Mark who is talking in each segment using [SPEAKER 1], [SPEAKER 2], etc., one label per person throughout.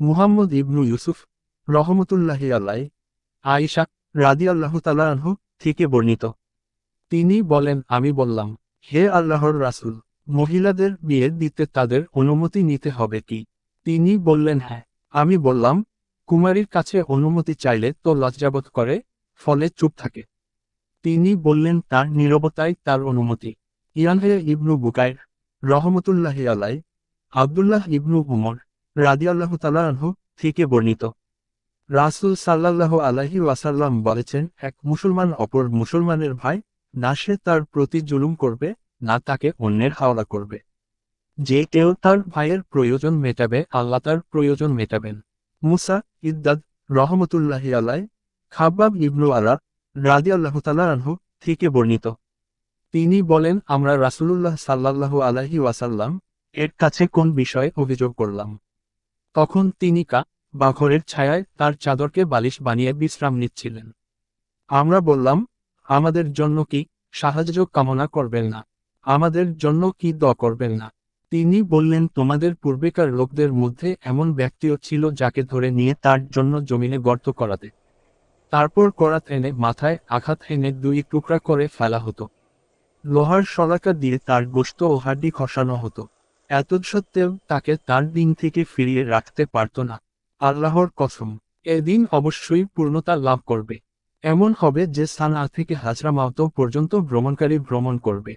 [SPEAKER 1] মুহাম্মদ ইবনু ইউসুফ রহমতুল্লাহি আল্লাহ আয়েশা রাদি আল্লাহ তালাহ থেকে বর্ণিত। তিনি বলেন, আমি বললাম, হে আল্লাহর রাসূল, মহিলাদের বিয়ে দিতে তাদের অনুমতি নিতে হবে কি? তিনি বললেন হ্যাঁ আমি বললাম, কুমারীর কাছে অনুমতি চাইলে তো লজ্জাবোধ করে, ফলে চুপ থাকে। তিনি বললেন, তার নীরবতাই তার অনুমতি। ইয়ানহে ইবনু বুকাইর রহমতুল্লাহি আলাই আবদুল্লাহ ইবনু উমর রাদিয়াল্লাহ তালাহ থেকে বর্ণিত। রাসুল সাল্লাহ আলাহি ওয়াসাল্লাম বলেছেন, এক মুসলমান অপর মুসলমানের ভাই না সে তার প্রতি জুলুম করবে, না তাকে অন্যের হাওলা করবে। যে কেউ তার ভাইয়ের প্রয়োজন মেটাবে, আল্লাহ তার প্রয়োজন মেটাবেন। মুসা ইদ্দাদ রহমতুল্লাহি আলাই খাব্বাব ইবনু আলা রাদি আল্লাহ তালাহ থেকে বর্ণিত। তিনি বলেন, আমরা রাসূলুল্লাহ সাল্লাল্লাহু আলাইহি ওয়াসাল্লাম এর কাছে কোন বিষয়ে অভিযোগ করলাম? তখন তিনি কা বা ঘরের ছায়ায় তার চাদরকে বালিশ বানিয়ে বিশ্রাম নিচ্ছিলেন। আমরা বললাম, আমাদের জন্য কি সাহায্য কামনা করবেন না? আমাদের জন্য কি দ করবেন না? তিনি বললেন, তোমাদের পূর্বেকার লোকদের মধ্যে এমন ব্যক্তিও ছিল যাকে ধরে নিয়ে তার জন্য জমিনে গর্ত করাতে। তারপর করাত এনে মাথায় আঘাত এনে দুই টুকরা করে ফেলা হতো। লোহার শলাকা দিয়ে তার গোশত ও হাড্ডি খসানো হতো। এত সত্ত্বেও তাকে তার দিন থেকে ফিরিয়ে রাখতে পারত না। আল্লাহর কসম এদিন অবশ্যই পূর্ণতা লাভ করবে। এমন হবে যে সানা থেকে হাজরা মাওতো পর্যন্ত ভ্রমণকারী ভ্রমণ করবে।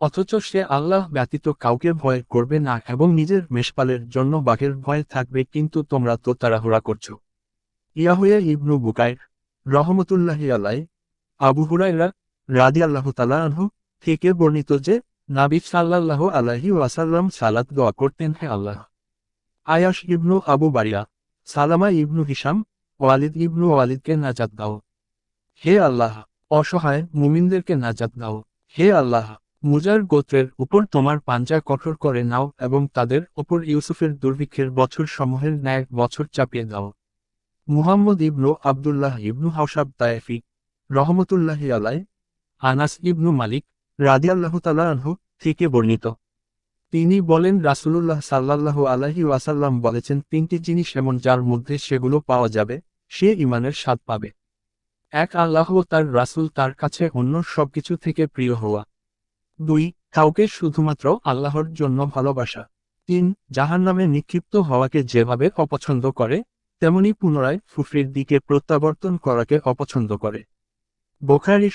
[SPEAKER 1] অথচ সে আল্লাহ ব্যতীত কাউকে ভয় করবে না এবং নিজের মেষপালের জন্য বাঘের ভয় থাকবে কিন্তু তোমরা তো তাড়াহুড়া করছ। ইয়াহুয়া ইবনু বুকাইর রহমতুল্লাহি আলাই আবু হুরাইরা রাদি আল্লাহ তালাহু থেকে বর্ণিত যে নাবিব সাল্লাল্লাহ আলাহি ওয়াসাল্লাম সালাত দোয়া করতেন হে আল্লাহ আয়াস ইবনু আবু বারিয়া সালামা ইবনু হিসাম ওয়ালিদ ইবনু ওয়ালিদকে নাজাত দাও হে আল্লাহ অসহায় মুমিনদেরকে নাজাত দাও হে আল্লাহ মুজার গোত্রের উপর তোমার পাঞ্জা কঠোর করে নাও এবং তাদের ওপর ইউসুফের দুর্ভিক্ষের বছর সমূহের ন্যায় বছর চাপিয়ে দাও মুহাম্মদ ইবনু আবদুল্লাহ ইবনু হাউসাব তায়েফি রহমতুল্লাহ আলাই আনাস ইবনু মালিক রাদিয়াল্লাহু তালাহ থেকে বর্ণিত। তিনি বলেন, রাসূলুল্লাহ সাল্লাল্লাহু আলাইহি ওয়াসাল্লাম বলেছেন, তিনটি জিনিস এমন যার মধ্যে সেগুলো পাওয়া যাবে, সে ইমানের স্বাদ পাবে। এক, আল্লাহ তার রাসূল তার কাছে অন্য সবকিছু থেকে প্রিয় হওয়া। দুই, কাউকে শুধুমাত্র আল্লাহর জন্য ভালোবাসা। তিন, জাহান্নামে নিক্ষিপ্ত হওয়াকে যেভাবে অপছন্দ করে, তেমনি পুনরায় ফুফরির দিকে প্রত্যাবর্তন করাকে অপছন্দ করে। বোখারির